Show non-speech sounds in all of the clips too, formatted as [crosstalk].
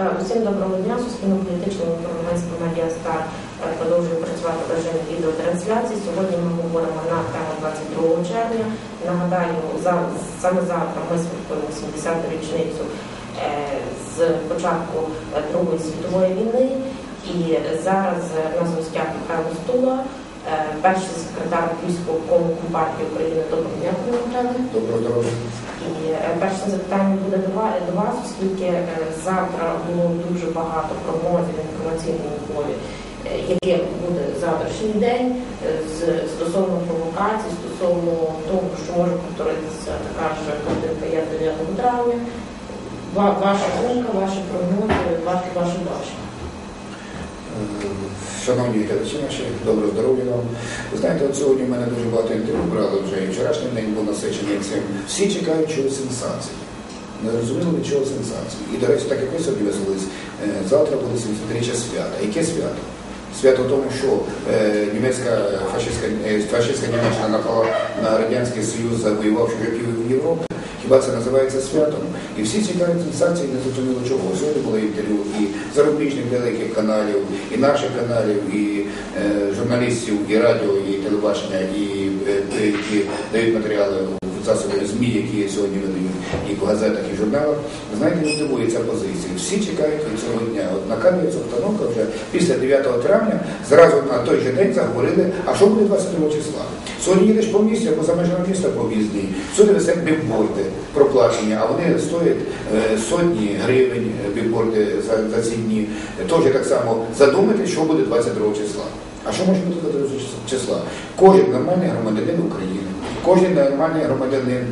Е, Усім доброго дня. Суспільно-політична громадська медіа Стар е, продовжує працювати в режимі відеотрансляції. Сьогодні ми говоримо на тему 22 червня. Нагадаю, за, саме завтра ми святкуємо 70-ту річницю е, з початку е, Другої світової війни. І зараз е, нас в гостях Михайло Стула, е, перший секретар Львівського обкому партії України. Доброго дня, пане Доброго здоров'я. І е, перше запитання буде до вас, оскільки е, завтра було дуже багато прогнозів в інформаційному полі, е, яким буде завтрашній день е, з стосовно провокацій, стосовно того, що може повторитися така ж картинка як 9 травня. Ваша думка, ваші прогнози, ваше ваше бачення. Е, Шановні глядачі наші, доброго здоров'я вам. Ви знаєте, от сьогодні в мене дуже багато інтерв'ю брали вже, і вчорашній день був насичений цим. Всі чекають чогось сенсації. Не розуміли чого сенсації. І, до речі, так як ви сьогодні веселились, е, завтра буде 70-річчя свята. Яке свято? Свято в тому, що е, німецька фашистська, е, фашистська Німеччина напала на Радянський Союз, завоювавши вже пів Європи. Хіба це називається святом? І всі чекають санкції не зрозуміло чого. Сьогодні було інтерв'ю і зарубіжних великих каналів, і наших каналів, і е, журналістів, і радіо, і телебачення, і і, і дають матеріали в засоби ЗМІ, які сьогодні видають, і по газетах, і журналах. Знаєте, не дивує ця позиція. Всі чекають від цього дня. От на камері обстановка вже після 9 травня зразу на той же день заговорили, а що буде 22 числа. Сьогодні їдеш по місті або за межами міста по об'їзній, всюди висять бікборди проплачені, а вони стоять е, сотні гривень е, бікборди за, за ці дні. Теж так само задумати, що буде 22 числа. А що може бути 22 числа? Кожен нормальний громадянин України, кожен нормальний громадянин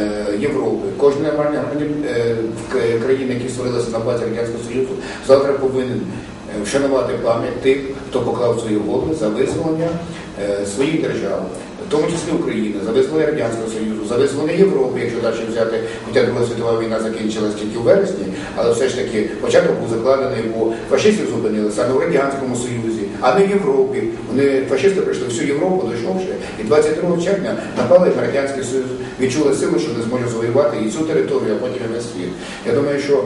е, Європи, кожен нормальний громадянин е, країни, які створилися на базі Радянського Союзу, завтра повинен е, вшанувати пам'ять тих, хто поклав свої голови за визволення своїх держав, в тому числі України, за визволення Радянського Союзу, за визволення Європи, якщо далі взяти, хоча Друга світова війна закінчилась тільки у вересні, але все ж таки початок був закладений, бо фашистів зупинили саме в Радянському Союзі, а не в Європі. Вони фашисти прийшли всю Європу, дійшовши, і 22 червня напали на Радянський Союз, відчули силу, що не зможуть завоювати і цю територію, а потім і весь світ. Я думаю, що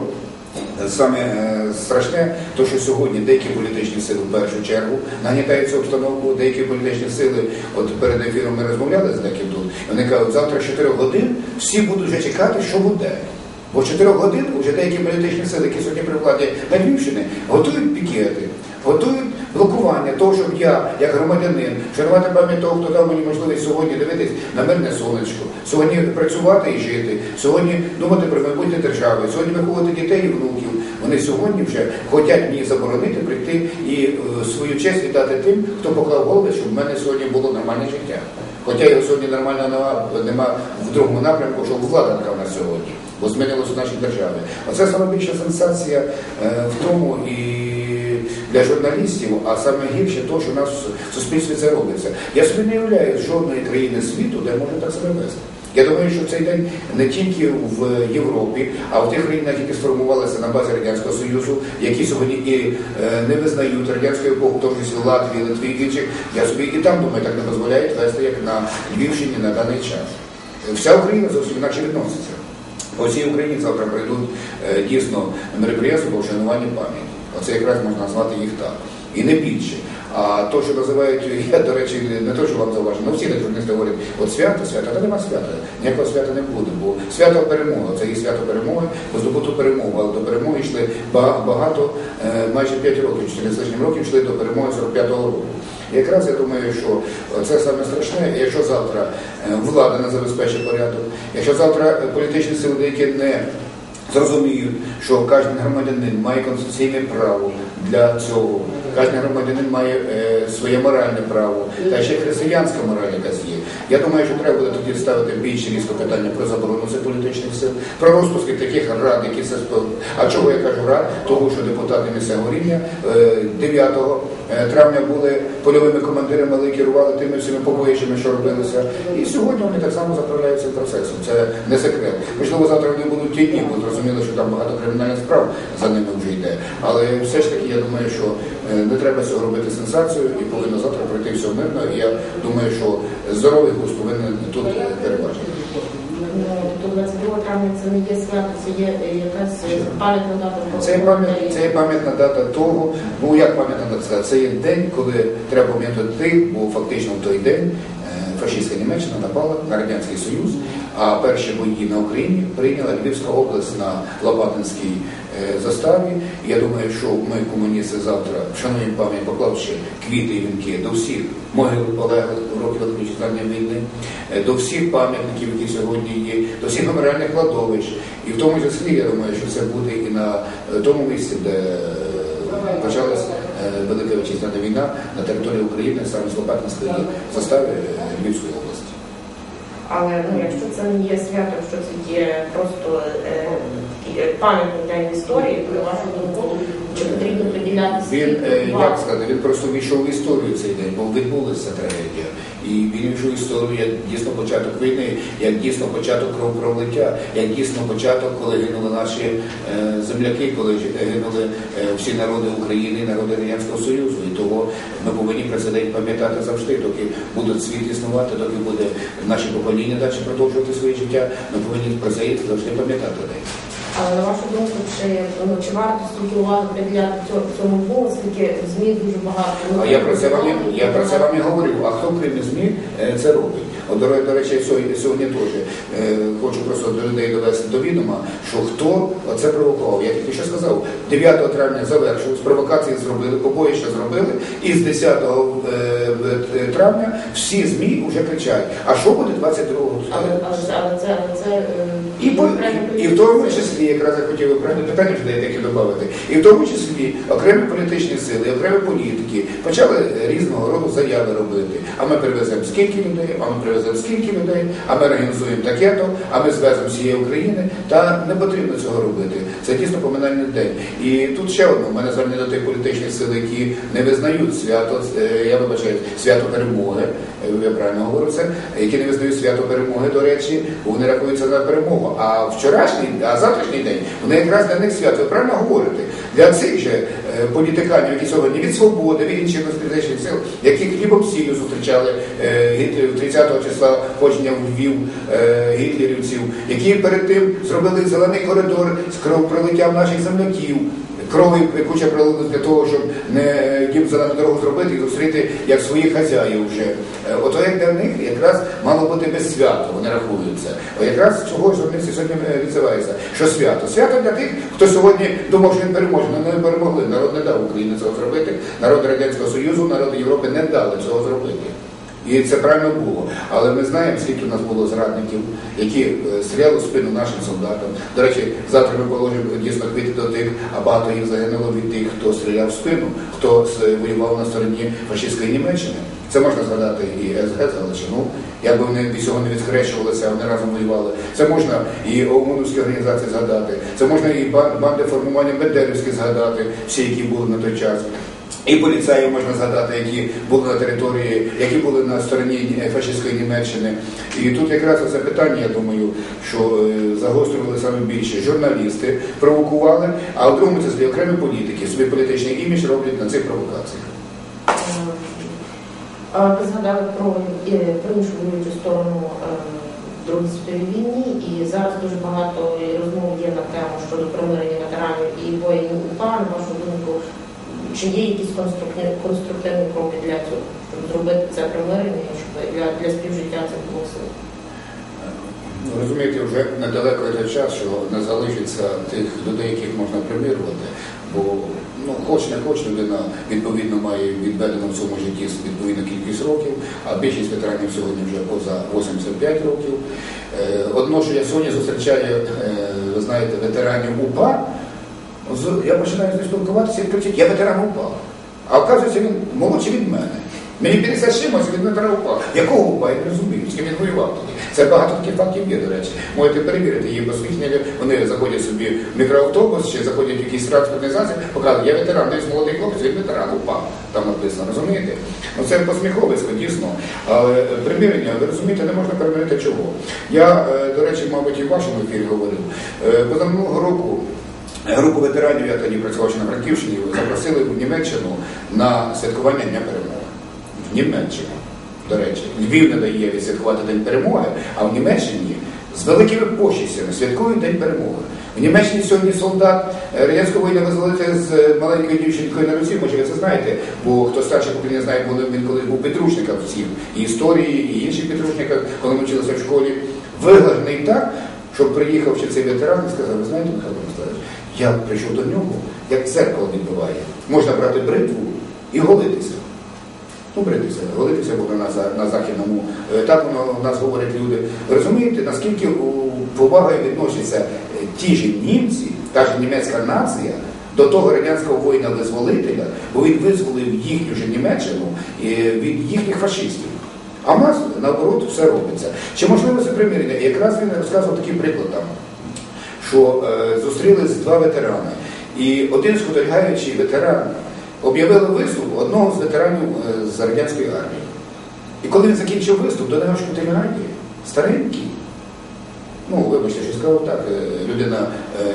Саме е, страшне, то що сьогодні деякі політичні сили в першу чергу нагнітають цю обстановку, деякі політичні сили, от перед ефіром ми розмовляли з деким тут, вони кажуть, завтра з 4 годин всі будуть вже чекати, що буде. Бо з 4 годин вже деякі політичні сили, які сьогодні при владі на Львівщині, готують пікети, готують блокування того, щоб я, як громадянин, шанувати пам'ять того, хто дав мені можливість сьогодні дивитись на мирне сонечко, сьогодні працювати і жити, сьогодні думати про майбутнє держави, сьогодні виховувати дітей і внуків. Вони сьогодні вже хочуть мені заборонити прийти і е, свою честь віддати тим, хто поклав голови, щоб в мене сьогодні було нормальне життя. Хоча його сьогодні нормально нема, в другому напрямку, що влада така в нас сьогодні, бо змінилося в нашій державі. Оце саме більша сенсація е, в тому і для журналістів, а саме гірше то, що у нас в суспільстві це робиться. Я собі не уявляю жодної країни світу, де можна так себе вести. Я думаю, що цей день не тільки в Європі, а в тих країнах, які сформувалися на базі Радянського Союзу, які сьогодні і е, не визнають радянську епоху, в тому числі Латвії, Литві і я собі і там думаю, так не дозволяють вести, як на Львівщині на даний час. Вся Україна зовсім інакше відноситься. По всій Україні завтра прийдуть е, дійсно мероприятства по вшануванню пам'яті. Оце якраз можна назвати їх так. І не більше. А то, що називають, [laughs] я, до речі, не то, що вам зауважу, але всі так журналісти говорять, от свято, свято, та нема свята. Ніякого свята не буде, бо свято перемоги, це є свято перемоги, бо здобуту перемогу, але до перемоги йшли багато, е, майже 5 років, 4 з лишнім років йшли до перемоги 45-го року. І якраз я думаю, що це саме страшне, якщо завтра е, влада не забезпечить порядок, якщо завтра е, політичні сили, які не зрозуміють, що кожен громадянин має конституційне право для цього. Кожен громадянин має е, своє моральне право, та ще християнська мораль якась є. Я думаю, що треба буде тоді ставити більш різко питання про заборону цих політичних сил, про розпуски таких рад, які це спо- А чого я кажу рад? Тому що депутати місцевого рівня е, 9 е, травня були польовими командирами, але керували тими всіми побоїщами, що робилися. І сьогодні вони так само заправляють цим процесом. Це не секрет. Можливо, завтра вони будуть ті дні, бо зрозуміло, що там багато кримінальних справ за ними вже йде. Але все ж таки, я думаю, що е, не треба цього робити сенсацію і повинно завтра пройти все мирно. І я думаю, що здоровий глузд повинен тут переважити. Тут 22 травня це не є свято, це є е, якась е, пам'ятна дата. Це є пам'ятна це є пам'ятна дата того, ну як пам'ятна дата? Це є день, коли треба пам'ятати бо фактично в той день е, фашистська Німеччина напала на Радянський Союз, а перші бої на Україні прийняла Львівська область на Лопатинській е, заставі. Я думаю, що ми, комуністи, завтра вшануємо пам'ять, поклавши квіти і вінки до всіх могил полеглих в роки Великої війни, е, до всіх пам'ятників, які сьогодні є, до всіх меморіальних кладовищ. І в тому числі, я думаю, що це буде і на е, тому місці, де почалась е, Велика Вітчизняна війна на території України, саме з Лопатинської застави Львівської. Але ну, якщо це не є свято, якщо це є просто е, е, пам'ятний день історії, то я вашу думку, чи Він, е, як сказати, він просто війшов в історію цей день, бо відбулася трагедія. І він війшов в історію як дійсно початок війни, як дійсно початок кровопролиття, як дійсно початок, коли гинули наші е, земляки, коли гинули е, всі народи України, народи Радянського Союзу. І того ми повинні про цей день пам'ятати завжди, доки будуть світ існувати, доки буде наші покоління далі продовжувати своє життя. Ми повинні про це завжди пам'ятати день. Але на вашу думку, чи, ну, чи варто стільки уваги приділяти цьому, дню, оскільки ЗМІ дуже багато. А я про це вам я про це вам і говорю. А хто крім ЗМІ е, це робить? До, речі, сьогодні, сьогодні теж е, хочу просто до людей довести до відома, що хто це провокував. Я тільки що сказав, 9 травня завершилось, провокації зробили, побоїще зробили, і з 10 е, в- травня всі ЗМІ вже кричать, а що буде 22 Але, але, це- але це, е, і, по, і, і в тому числі, якраз я хотів окремі питання вже деякі додати, і в тому числі окремі політичні сили, окремі політики почали е, різного роду заяви робити. А ми привеземо скільки людей, а ми привеземо скільки людей, а ми організуємо таке-то, а ми звеземо всієї України. Та не потрібно цього робити. Це дійсно поминальний день. І тут ще одне, в мене звернення до тих політичних сил, які не визнають свято, е, я вибачаю, свято перемоги, е, я правильно говорю це, які не визнають свято перемоги, до речі, вони рахуються за перемогу. А вчорашній, а завтрашній день, вони якраз для них свято. Ви правильно говорите? Для цих же політиканів, які сьогодні від свободи, від інших політичних сил, які хлібом сіллю зустрічали е, Гітлерів 30 числа входження в Львів е, гітлерівців, які перед тим зробили зелений коридор з кровопролиттям наших земляків. Крові куча пролилась для того, щоб не е, їм зелену дорогу зробити і зустріти як своїх хазяїв вже. Е, Ото як для них якраз мало бути без свято, вони рахуються. О, якраз ж вони сьогодні е, відзиваються? Що свято? Свято для тих, хто сьогодні думав, що він переможе. Ну, не перемогли. Україні цього зробити. Народи Радянського Союзу, народи Європи не дали цього зробити. І це правильно було. Але ми знаємо, скільки у нас було зрадників, які е, стріляли в спину нашим солдатам. До речі, завтра ми положимо дійсно квіти до тих, а багато їх загинуло від тих, хто стріляв в спину, хто воював на стороні фашистської Німеччини. Це можна згадати і СГ Галичину, якби вони від цього не відхрещувалися, вони разом воювали. Це можна і ОМОНівські організації згадати, це можна і банди формування Бендерівські згадати, всі, які були на той час. І поліцаїв можна згадати, які були на території, які були на стороні фашистської Німеччини. І тут якраз це питання, я думаю, що е, загострювали саме більше. Журналісти провокували, а в другому числі окремі політики собі політичний імідж роблять на цих провокаціях. Ви згадали про, е, про іншу воюючу сторону е, в Другій світовій війні, і зараз дуже багато розмов є на тему щодо примирення ветеранів і воїнів УПА. На вашу думку, чи є якісь конструктивні, конструктивні кроки для цього, щоб зробити це примирення, щоб для, для співжиття це було сил? Ну, Розумієте, вже недалеко йде час, що не залишиться тих людей, яких можна примирювати, бо ну, хоч не хоч людина відповідно має відведено в цьому житті відповідну кількість років, а більшість ветеранів сьогодні вже поза 85 років. Е, Одно, що я сьогодні зустрічаю, е, ви знаєте, ветеранів УПА, я починаю з ним спілкуватися і кричить, я ветеран УПА. А оказується, він молодший від мене. Мені 50 з чимось, він ветеран УПА. Якого УПА? Я не розумію, з ким він воював тоді. Це багато таких фактів є, до речі. Можете перевірити її посвідчення. Вони заходять собі в мікроавтобус чи заходять в якийсь транспортний засіб, показують, я ветеран, десь молодий хлопець, він ветеран УПА. Там написано, розумієте? Ну це посміховисько, дійсно. Але е, примирення, ви розумієте, не можна примирити чого. Я, е, до речі, мабуть, і в вашому ефірі говорив. Е, Позаминулого року Групу ветеранів, я тоді працював на Франківщині, запросили в Німеччину на святкування Дня перемоги. В Німеччину, до речі. Львів не дає відсвяткувати День перемоги, а в Німеччині з великими почестями святкують День перемоги. В Німеччині сьогодні солдат е, радянського війни визволити з е, маленькою дівчинкою на руці, може ви це знаєте, бо хто старше покоління знає, бо він колись був підручником всім, і історії, і інших підручниках, коли ми вчилися в школі, виглажений так, щоб приїхав ще цей ветеран і сказав, ви знаєте, Михайло Михайлович, я прийшов до нього, як дзеркало відбиває. Можна брати бритву і голитися. Ну, бритися, голитися буде на, на західному. Е, Так воно в нас говорять люди. Розумієте, наскільки повагою відносяться е, ті ж німці, та ж німецька нація до того радянського воїна-визволителя, бо він визволив їхню ж Німеччину е, від їхніх фашистів. А в нас наоборот все робиться. Чи можливо це примірення? Якраз він розказував такий приклад там, що е, зустрілись два ветерани. І один спостерігаючий ветеран об'явили виступ одного з ветеранів е, з радянської армії. І коли він закінчив виступ, до нього шпитальгані, старенький. Ну, вибачте, що сказав так, е, людина е,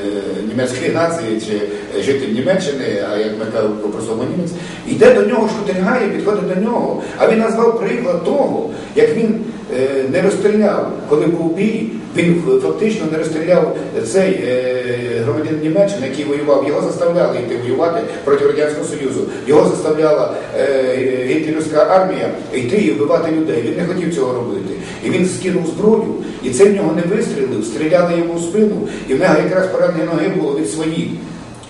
німецької нації чи житель Німеччини, а як ми кажемо по-простому німець, йде до нього, шкутильгає, підходить до нього. А він назвав приклад того, як він не розстріляв, коли був бій, він е, фактично не розстріляв цей е, громадянин Німеччини, який воював, його заставляли йти воювати проти Радянського Союзу. Його заставляла е, гітлерівська армія йти і вбивати людей. Він не хотів цього робити. І він скинув зброю, і це в нього не вистрілив, стріляли йому в спину, і в нього якраз поранення ноги було від своїх.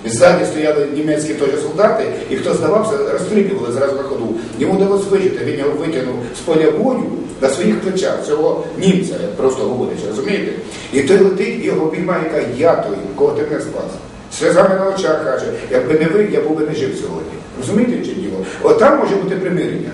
Ззаді стояли німецькі теж солдати, і хто здавався, розстрілювали зразу на ходу. Йому вдалося вижити, він його витягнув з поля бою на своїх плечах, цього німця, як просто говорячи, розумієте? І той летить, його обіймає, яка я той, кого ти не спас. Сльозами на очах каже, якби не ви, я був би не жив сьогодні. Розумієте чи діло? От там може бути примирення.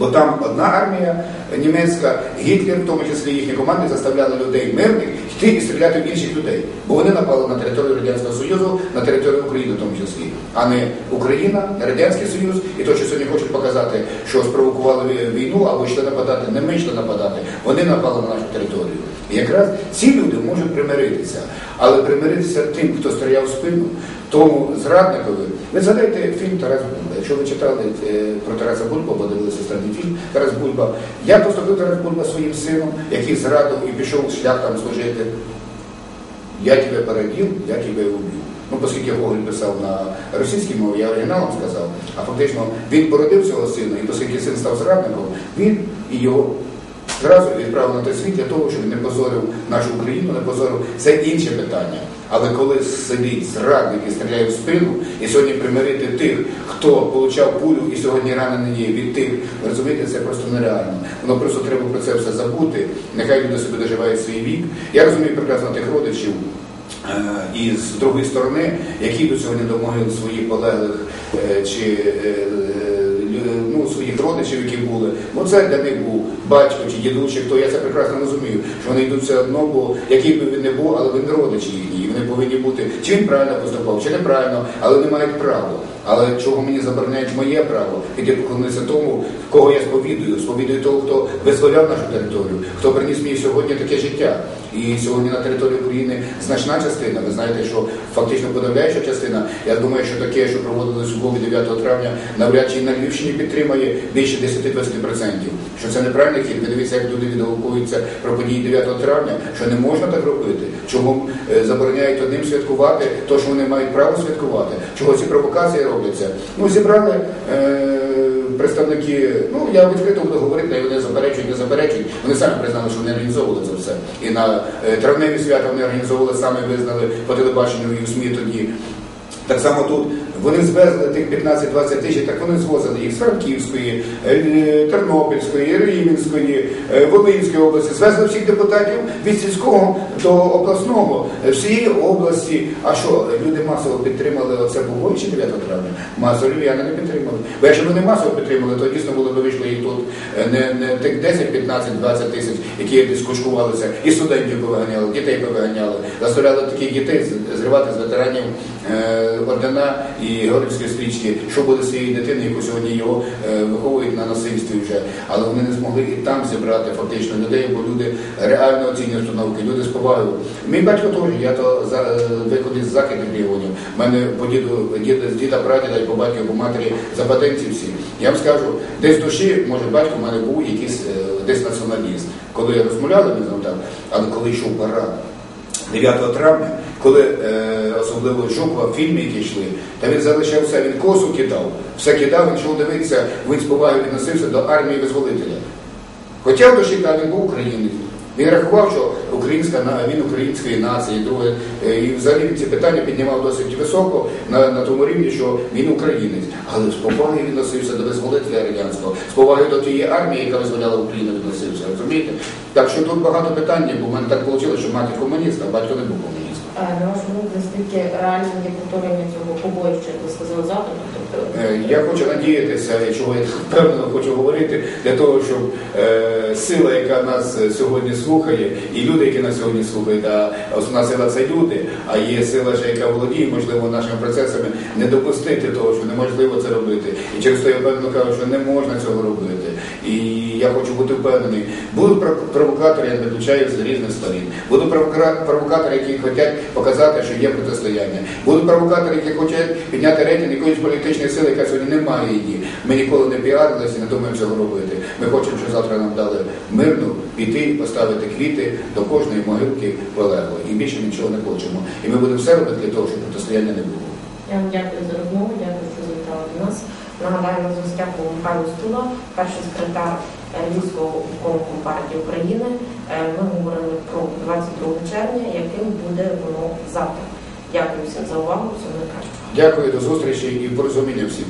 Бо там одна армія німецька, Гітлер, в тому числі їхні команди, заставляли людей мирних йти і стріляти в інших людей. Бо вони напали на територію Радянського Союзу, на територію України в тому числі, а не Україна, Радянський Союз. І то, що сьогодні хочуть показати, що спровокували війну або йшли нападати, не ми йшли нападати, вони напали на нашу територію. Якраз ці люди можуть примиритися, але примиритися тим, хто стріляв в спину, тому зрадникові. Ви згадайте фільм Тарас Бульба. Якщо ви читали е, про Тараса Бульба, бо дивилися останній фільм Тарас Бульба, як поступив Тарас Бульба своїм сином, який зрадив і пішов шлях там служити. Я тебе породив, я тебе уб'ю. Ну, оскільки Гоголь писав на російській мові, я оригіналом сказав, а фактично він породив цього сина, і оскільки син став зрадником, він і його зразу відправив на той світ для того, щоб не позорив нашу Україну, не позорив. Це інше питання. Але коли сидить зрадник і стріляє в спину, і сьогодні примирити тих, хто отримав пулю і сьогодні ранений від тих, розумієте, це просто нереально. Воно просто треба про це все забути. Нехай люди собі доживають свій вік. Я розумію прекрасно тих родичів. е, І з другої сторони, які йдуть сьогодні до своїх полеглих е, чи е, ну, своїх родичів, які були, Ну це для них був батько чи дідусь, чи хто я це прекрасно розумію, що вони йдуть все одно, бо який би він не був, але він родичі їхні, вони повинні бути, чи він правильно поступав, чи неправильно, але не мають права. Але чого мені забороняють моє право, іти поклонитися тому, кого я сповідую, сповідую того, хто визволяв нашу територію, хто приніс мені сьогодні таке життя. І сьогодні на території України значна частина. Ви знаєте, що фактично подавляюча частина. Я думаю, що таке, що проводилось у Львові 9 травня, навряд чи на Львівщині підтримає більше 10-20%. Що це неправильний хід. Ви дивіться, як люди відгукуються про події 9 травня, що не можна так робити. Чому е, забороняють одним святкувати, то що вони мають право святкувати, чого ці провокації робляться. Ну зібрали. Е- Представники, ну я відкрито буду говорити, вони заперечують, не заперечують. Вони самі признали, що вони організовували це все. І на е, травневі свята вони організовували, самі визнали по телебаченню і в СМІ тоді. Так само тут вони звезли тих 15-20 тисяч, так вони звозили їх з Франківської, е, Тернопільської, Рівненської, е, Волинської області, звезли всіх депутатів від сільського до обласного, е, всієї області. А що, люди масово підтримали оце було чи 9 травня? Масово львів'яни не підтримали. Бо якщо вони масово підтримали, то дійсно було б вийшло їх тут не, не тих 10, 15, 20 тисяч, які десь і студентів повиганяли, дітей повиганяли, заставляли таких дітей зривати з ветеранів ордена і Георгівські стрічки, що буде з цією дитиною, яку сьогодні його е, виховують на насильстві вже. Але вони не змогли і там зібрати фактично людей, бо люди реально оцінюють установки, люди з повагою. Мій батько теж, я то е, виходив з західних регіонів. У мене по діду, діда, з діда прадіда і по батьку, по матері западенці всі. Я вам скажу, десь в душі, може, батько в мене був якийсь е, десь націоналіст. Коли розмовляли, ми там, там, але коли йшов парад. 9 травня, коли е, особливо Жукова, фільми, які йшли, та він залишав все, він косу кидав, все кидав, він йшов дивитися, він з повагою відносився до армії визволителя. Хоча в душі та він був українець. Він рахував, що українська він української нації, друге, е, і взагалі ці питання піднімав досить високо на, на тому рівні, що він українець. Але з повагою відносився до визволителя радянського, з повагою до тієї армії, яка визволяла Україну, відносився. Розумієте? Так що тут багато питань, бо в мене так вийшло, що мати комуніст, а батько не був комуністом. На вашу думку, наскільки реально є цього побоїща, як ви сказали завтра? Тобто Е, Я хочу надіятися, чого я впевнено хочу говорити, для того, щоб е, сила, яка нас е, сьогодні слухає, і люди, які нас сьогодні слухають, а основна сила це люди, а є сила, яка володіє, можливо, нашими процесами, не допустити того, що неможливо це робити. І через те я впевнено кажу, що не можна цього робити. І я хочу бути впевнений. Будуть про- провокатори, я не виключаю з різних сторін. Будуть провокатори, які хочуть показати, що є протистояння. Будуть провокатори, які хочуть підняти рейтинг якоїсь політичної сили, яка сьогодні немає її. Ми ніколи не піарилися, не думаємо цього робити. Ми хочемо, щоб завтра нам дали мирно піти і поставити квіти до кожної могилки полеглої. І більше нічого не хочемо. І ми будемо все робити для того, щоб протистояння не було. Я вам дякую за розмову, дякую, що завітали до нас. Нагадаю, на зв'язку був Михайло Стула, перший секретар Львівського обкому партії України. Е, Ми говорили про 22 червня, яким буде воно завтра. Дякую всім за увагу, всього найкращого. Дякую, до зустрічі і порозуміння всім.